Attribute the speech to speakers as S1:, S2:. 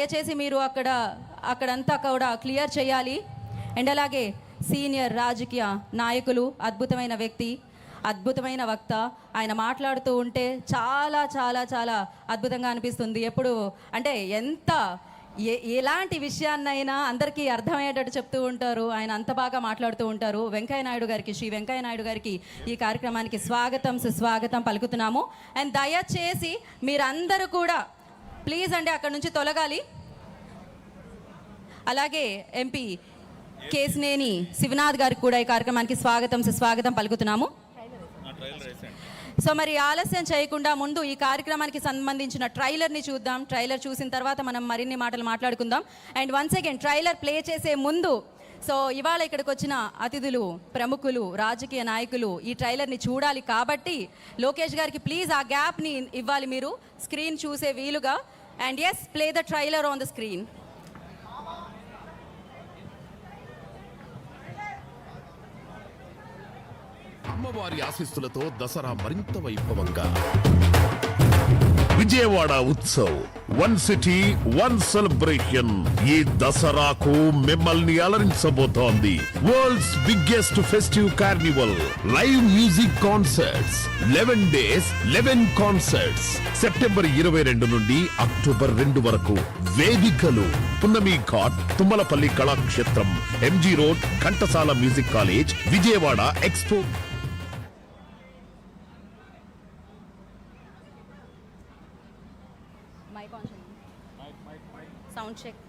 S1: దయచేసి మీరు అక్కడ అక్కడంతా కూడా క్లియర్ చేయాలి. అండ్ అలాగే సీనియర్ రాజకీయ నాయకులు అద్భుతమైన వ్యక్తి అద్భుతమైన వక్త ఆయన మాట్లాడుతూ ఉంటే చాలా చాలా చాలా అద్భుతంగా అనిపిస్తుంది. ఎప్పుడు అంటే ఎంత ఏ ఎలాంటి విషయాన్నైనా అందరికీ అర్థమయ్యేటట్టు చెప్తూ ఉంటారు. ఆయన అంత బాగా మాట్లాడుతూ ఉంటారు. వెంకయ్య నాయుడు గారికి శ్రీ వెంకయ్య నాయుడు గారికి ఈ కార్యక్రమానికి స్వాగతం సుస్వాగతం పలుకుతున్నాము. అండ్ దయచేసి మీరందరూ కూడా ప్లీజ్ అండి అక్కడ నుంచి తొలగాలి. అలాగే ఎంపీ కేసినేని శివనాథ్ గారికి కూడా ఈ కార్యక్రమానికి స్వాగతం సుస్వాగతం పలుకుతున్నాము. సో మరి ఆలస్యం చేయకుండా ముందు ఈ కార్యక్రమానికి సంబంధించిన ట్రైలర్ని చూద్దాం. ట్రైలర్ చూసిన తర్వాత మనం మరిన్ని మాటలు మాట్లాడుకుందాం. And once again trailer play చేసే ముందు సో ఇవాళ ఇక్కడికి వచ్చిన అతిథులు ప్రముఖులు రాజకీయ నాయకులు ఈ ట్రైలర్ని చూడాలి కాబట్టి లోకేష్ గారికి ప్లీజ్ ఆ గ్యాప్ని ఇవ్వాలి మీరు. స్క్రీన్ చూసే వీలుగా. And yes play the trailer on the screen
S2: అమ్మవారి ఆశీస్సులతో దసరా మరింత వైభవంగా. Vijayawada Utsav. One city one celebration ఈ దసరాకు మిమ్మల్ని అలరించబోతోంది. World's biggest festive carnival live music concerts eleven days eleven concerts September ఇరవై రెండు నుండి అక్టోబర్ రెండు వరకు వేదికలు. Punnami ghat Tummalapalli Kalakshetram. MG road Ghantasala music college Vijayawada expo
S1: mike on sound check.